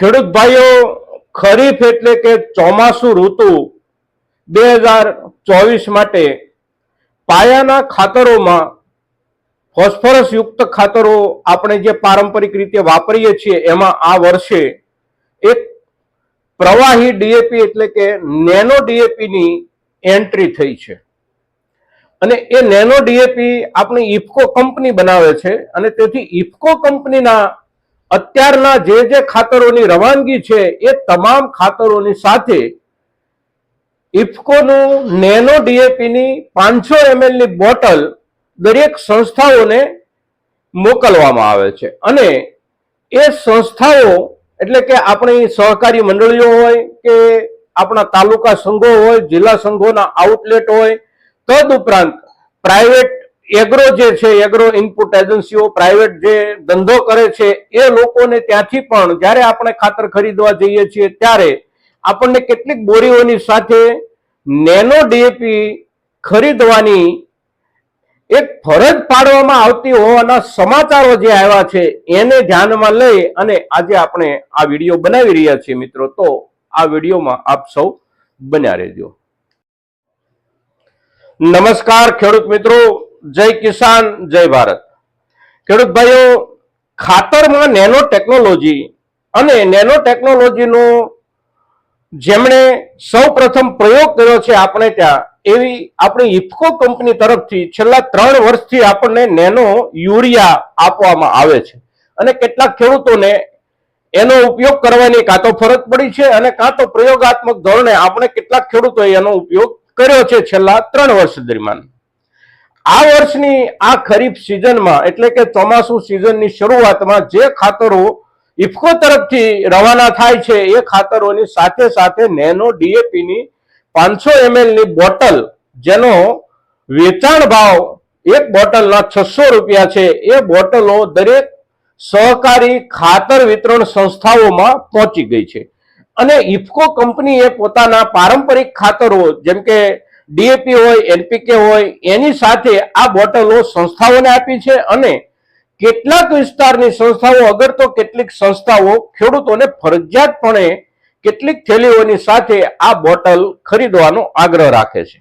ખેડૂત ભાઈઓ ખરીફ એટલે કે ચોમાસું ઋતુ બે હજાર ચોવીસ માટે પાયાના ખાતરોમાં ફોસ્ફરસ યુક્ત ખાતરો આપણે જે પારંપરિક રીતે વાપરીએ છીએ, એમાં આ વર્ષે એક પ્રવાહી ડીએપી એટલે કે નેનો ડીએપીની એન્ટ્રી થઈ છે. અને એ નેનો ડીએપી આપણી ઇફકો કંપની બનાવે છે અને તેથી ઇફકો કંપનીના અત્યારના જે જે ખાતરોની રવાનગી છે, એ તમામ ખાતરોની સાથે ઇફકોનું નેનો ડીએપીની પાંચસો એમએલની બોટલ દરેક સંસ્થાઓને મોકલવામાં આવે છે. અને એ સંસ્થાઓ, એટલે કે આપણી સહકારી મંડળીઓ હોય કે આપણા તાલુકા સંઘો હોય, જિલ્લા સંઘોના આઉટલેટ હોય, તદ ઉપરાંત પ્રાઇવેટ એગ્રો જે છે એગ્રો ઇનપુટ એજન્સીઓ પ્રાઇવેટ જે ધંધો કરે છે, એ લોકોને ત્યાંથી પણ જ્યારે આપણે ખાતર ખરીદવા જઈએ છીએ ત્યારે આપણને કેટલીક બોરીઓની સાથે નેનો ડીએપી ખરીદવાની એક ફરજ પાડવામાં આવતી હોવાના સમાચારો જે આવ્યા છે, એને ધ્યાનમાં લઈ અને આજે આપણે આ વીડિયો બનાવી રહ્યા છીએ મિત્રો. તો આ વિડીયોમાં આપ સૌ બન્યા રહેજો. નમસ્કાર ખેડૂત મિત્રો. જય કિસાન, જય ભારત. ખેડૂત ભાઈઓ, ખાતરમાં નેનો ટેકનોલોજી અને નેનો ટેકનોલોજીનો જેમણે સૌ પ્રથમ પ્રયોગ કર્યો છે આપણે ત્યાં, એવી આપણી ઇફકો કંપની તરફથી છેલ્લા ત્રણ વર્ષથી આપણને નેનો યુરિયા આપવામાં આવે છે. અને કેટલાક ખેડૂતોને એનો ઉપયોગ કરવાની કાં તો ફરજ પડી છે અને કાં તો પ્રયોગાત્મક ધોરણે આપણે કેટલાક ખેડૂતોએ એનો ઉપયોગ કર્યો છે છેલ્લા ત્રણ વર્ષ દરમિયાન. આ વર્ષની આ ખરીફ સિઝનમાં, એટલે કે ચોમાસુ સિઝનની શરૂઆતમાં જે ખાતરો ઇફકો તરફથી રવાના થાય છે, એ ખાતરોની સાથે સાથે નેનો ડીએપીની પાંચસો એમએલની બોટલ, જેનો વેચાણ ભાવ એક બોટલના છસો રૂપિયા છે, એ બોટલો દરેક સહકારી ખાતર વિતરણ સંસ્થાઓમાં પહોંચી ગઈ છે. અને ઇફકો કંપનીએ પોતાના પારંપરિક ખાતરો, જેમ કે ડીએપી હોય, એનપીકે હોય, એની સાથે આ બોટલો સંસ્થાઓને આપી છે અને કેટલાક વિસ્તારની સંસ્થાઓ, અગર તો કેટલીક સંસ્થાઓ ખેડૂતોને ફરજિયાતપણે કેટલીક થેલીઓની સાથે આ બોટલ ખરીદવાનો આગ્રહ રાખે છે.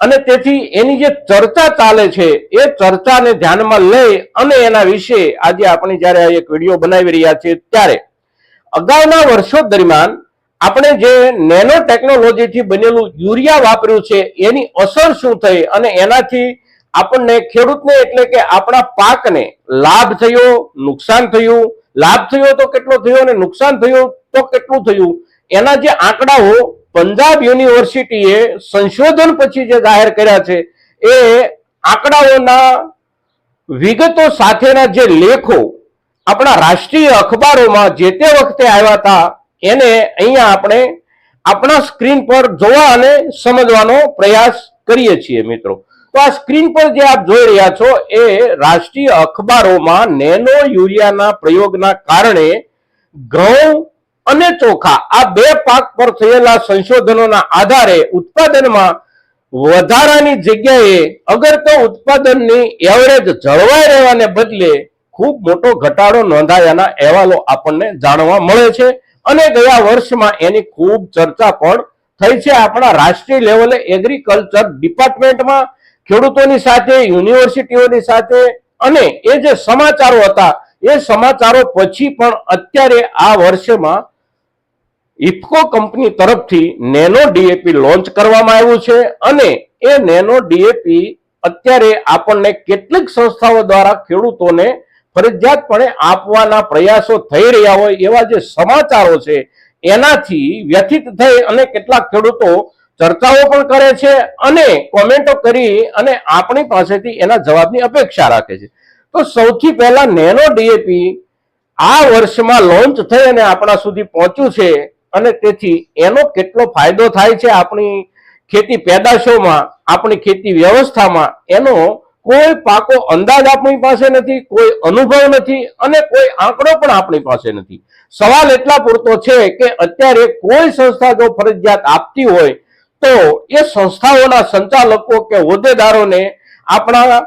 અને તેથી એની જે ચર્ચા ચાલે છે, એ ચર્ચાને ધ્યાનમાં લઈ અને એના વિશે આજે આપણે જ્યારે એક વીડિયો બનાવી રહ્યા છીએ ત્યારે, અગાઉના વર્ષો દરમિયાન આપણે જે નેનો ટેકનોલોજીથી બનેલું યુરિયા વાપર્યું છે, એની અસર શું થઈ અને એનાથી આપણને ખેડૂતને એટલે કે આપણા પાકને લાભ થયો, નુકસાન થયું, લાભ થયો તો કેટલો થયો અને નુકસાન થયું તો કેટલું થયું? એના જે આંકડાઓ પંજાબ યુનિવર્સિટીએ સંશોધન પછી જે જાહેર કર્યા છે, એ આંકડાઓના વિગતો સાથેના જે લેખો આપણા રાષ્ટ્રીય અખબારોમાં જે તે વખતે આવ્યા હતા એને અહીંયા આપણે આપણા સ્ક્રીન પર જોવા અને સમજવાનો પ્રયાસ કરીએ છીએ મિત્રો. તો આ સ્ક્રીન પર જે આપ જોઈ રહ્યા છો એ રાષ્ટ્રીય અખબારોમાં નેનો યુરિયાના પ્રયોગના કારણે ઘઉં અને ચોખા આ બે પાક પર થયેલા સંશોધનોના આધારે ઉત્પાદનમાં વધારાની જગ્યાએ અગર તો ઉત્પાદનની એવરેજ જળવાઈ રહેવાને બદલે ખૂબ મોટો ઘટાડો નોંધાયાના અહેવાલો આપણને જાણવા મળે છે. અને ગયા વર્ષમાં એની ખૂબ ચર્ચા પણ થઈ છે આપણા રાષ્ટ્રીય લેવલે એગ્રીકલ્ચર ડિપાર્ટમેન્ટમાં ખેડૂતોની સાથે, યુનિવર્સિટીઓની સાથે અને એ જે સમાચારો હતા, એ સમાચારો પછી પણ અત્યારે આ વર્ષમાં ઇફકો કંપની તરફથી નેનો ડીએપી લોન્ચ કરવામાં આવ્યું છે અને એ નેનો ડીએપી અત્યારે આપણને કેટલીક સંસ્થાઓ દ્વારા ખેડૂતોને ફરજિયાતપણે આપવાના પ્રયાસો થઈ રહ્યા હોય એવા જે સમાચારો છે, એનાથી વ્યથિત થઈ અને કેટલાક ખેડૂતો ચર્ચાઓ પણ કરે છે અને કોમેન્ટો કરી અને આપણી પાસેથી એના જવાબની અપેક્ષા રાખે છે. તો સૌથી પહેલા નેનો ડીએપી આ વર્ષમાં લોન્ચ થઈ અને આપણા સુધી પહોંચ્યું છે અને તેથી એનો કેટલો ફાયદો થાય છે આપણી ખેતી પેદાશોમાં, આપણી ખેતી વ્યવસ્થામાં એનો કોઈ પાકો અંદાજ આપણી પાસે નથી, કોઈ અનુભવ નથી અને કોઈ આંકડો પણ આપણી પાસે નથી. સવાલ એટલા પૂરતો છે કે અત્યારે કોઈ સંસ્થા જો ફરજિયાત આપતી હોય તો એ સંસ્થાઓના સંચાલકો કે હોદ્દેદારોને આપણા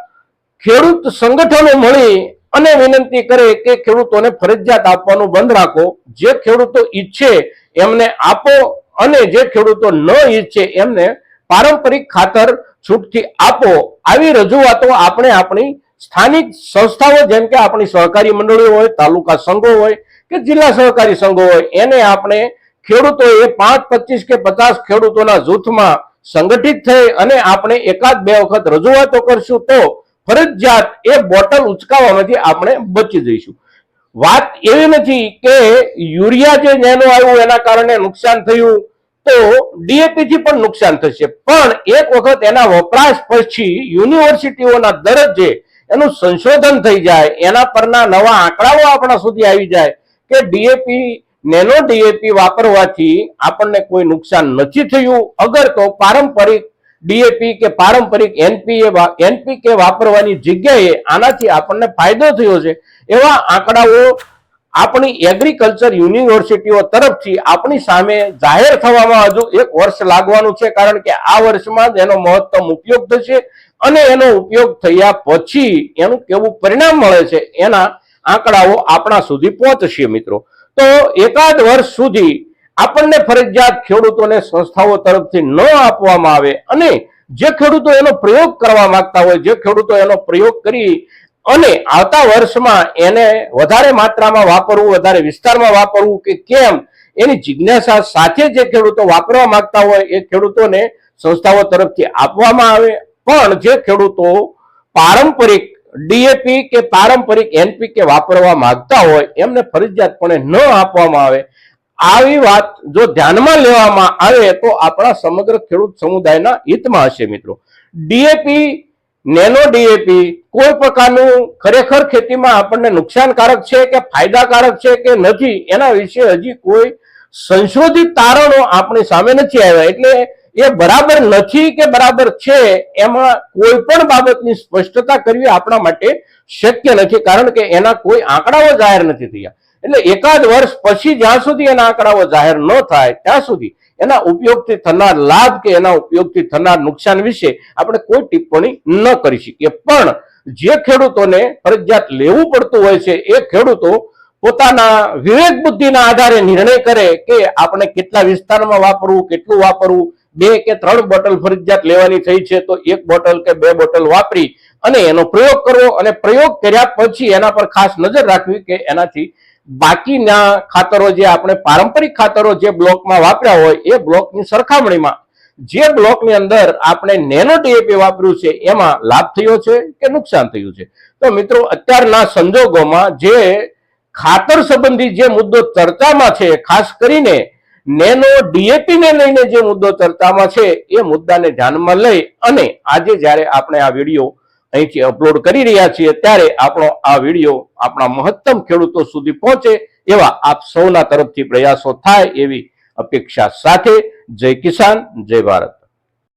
ખેડૂત સંગઠનો મળી અને વિનંતી કરે કે ખેડૂતોને ફરજિયાત આપવાનું બંધ રાખો. જે ખેડૂતો ઈચ્છે એમને આપો અને જે ખેડૂતો ન ઈચ્છે એમને પારંપરિક ખાતર છૂટથી આપો. આવી રજૂઆતો આપણે આપણી સ્થાનિક સંસ્થાઓ, જેમ કે આપણી સહકારી મંડળીઓ હોય, તાલુકા સંઘો હોય કે જિલ્લા સહકારી સંઘો હોય, એને આપણે ખેડૂતોએ પાંચ, પચીસ કે પચાસ ખેડૂતોના જૂથમાં સંગઠિત થઈ અને આપણે એકાદ બે વખત રજૂઆતો કરશું તો ફરજિયાત એ બોટલ ઉચકાવવામાંથી આપણે બચી જઈશું. વાત એવી નથી કે યુરિયા જે નેનો આવ્યું એના કારણે નુકસાન થયું તો ડીએપી થી પણ નુકસાન થશે. પણ એક વખત એના વપરાશ પછી યુનિવર્સિટીઓના દરજ્જે એનું સંશોધન થઈ જાય, એના પરના નવા આંકડાઓ આપણા સુધી આવી જાય કે ડીએપી નેનો ડીએપી વાપરવાથી આપણને કોઈ નુકસાન નથી થયું. અગર તો પારંપરિક ડીએપી કે પારંપરિક એનપીએ એનપીકે વાપરવાની જગ્યાએ આનાથી આપણને ફાયદો થયો છે. એવા આંકડાઓ આપણી એગ્રીકલ્ચર યુનિવર્સિટીઓ તરફથી આપણી સામે જાહેર થવામાં હજુ એક વર્ષ લાગવાનું છે, કારણ કે આ વર્ષમાં જ એનો મહત્તમ ઉપયોગ થશે અને એનો ઉપયોગ થયા પછી એનું કેવું પરિણામ મળે છે એના આંકડાઓ આપણા સુધી પહોંચશે મિત્રો. તો એકાદ વર્ષ સુધી આપણને ફરજિયાત ખેડૂતોને સંસ્થાઓ તરફથી ન આપવામાં આવે અને જે ખેડૂતો એનો પ્રયોગ કરવા માંગતા હોય, જે ખેડૂતો એનો પ્રયોગ કરી અને આવતા વર્ષમાં એને વધારે માત્રામાં વાપરવું, વધારે વિસ્તારમાં વાપરવું કે કેમ, એની જિજ્ઞાસા સાથે જે ખેડૂતો વાપરવા માંગતા હોય એ ખેડૂતોને સંસ્થાઓ તરફથી આપવામાં આવે. પણ જે ખેડૂતો પારંપરિક ડીએપી કે પારંપરિક એનપીકે વાપરવા માંગતા હોય, એમને ફરજિયાતપણે ન આપવામાં આવે. આવી વાત જો ધ્યાનમાં લેવામાં આવે તો આપણા સમગ્ર ખેડૂત સમુદાયના હિતમાં હશે મિત્રો. ડીએપી નેનો ડીએપી કોઈ પ્રકારનું ખરેખર ખેતીમાં આપણને નુકસાનકારક છે કે ફાયદાકારક છે કે નથી, એના વિશે હજી કોઈ સંશોધિત તારણો આપણી સામે નથી આવ્યા. એટલે એ બરાબર નથી કે બરાબર છે, એમાં કોઈ પણ બાબતની સ્પષ્ટતા કરવી આપણા માટે શક્ય નથી, કારણ કે એના કોઈ આંકડાઓ જાહેર નથી થયા. એટલે એકાદ વર્ષ પછી જ્યાં સુધી એના આંકડાઓ જાહેર ન થાય, ત્યાં સુધી એના ઉપયોગથી થનાર લાભ કે એના ઉપયોગથી થનાર નુકસાન વિશે આપણે કોઈ ટિપ્પણી ન કરી શકીએ. પણ જે ખેડૂતોને ફરજિયાત લેવું પડતું હોય છે, એ ખેડૂતો પોતાના વિવેક બુદ્ધિના આધારે નિર્ણય કરે કે આપણે કેટલા વિસ્તારમાં વાપરવું, કેટલું વાપરવું. બે કે ત્રણ બોટલ ફરજિયાત લેવાની થઈ છે, તો એક બોટલ કે બે બોટલ વાપરી અને એનો પ્રયોગ કરવો અને પ્રયોગ કર્યા પછી એના પર ખાસ નજર રાખવી કે એનાથી બાકીના ખાતરો જે આપણે પારંપરિક ખાતરો જે બ્લોકમાં વાપર્યા હોય, એ બ્લોકની સરખામણીમાં જે બ્લોકની અંદર આપણે નેનો ડીએપી વાપર્યું છે, એમાં લાભ થયો છે કે નુકસાન થયું છે? તો મિત્રો, અત્યારના સંજોગોમાં જે ખાતર સંબંધી જે મુદ્દો ચર્ચામાં છે, ખાસ કરીને નેનો ડીએપી ને લઈને જે મુદ્દો ચર્ચામાં છે, એ મુદ્દાને ધ્યાનમાં લઈ અને આજે જ્યારે આપણે આ વીડિયો અહીંથી અપલોડ કરી રહ્યા છીએ ત્યારે આપણો આ વીડિયો આપણા મહત્તમ ખેડૂતો સુધી પહોંચે એવા આપ સૌના તરફથી પ્રયાસો થાય એવી અપેક્ષા સાથે જય કિસાન, જય ભારત.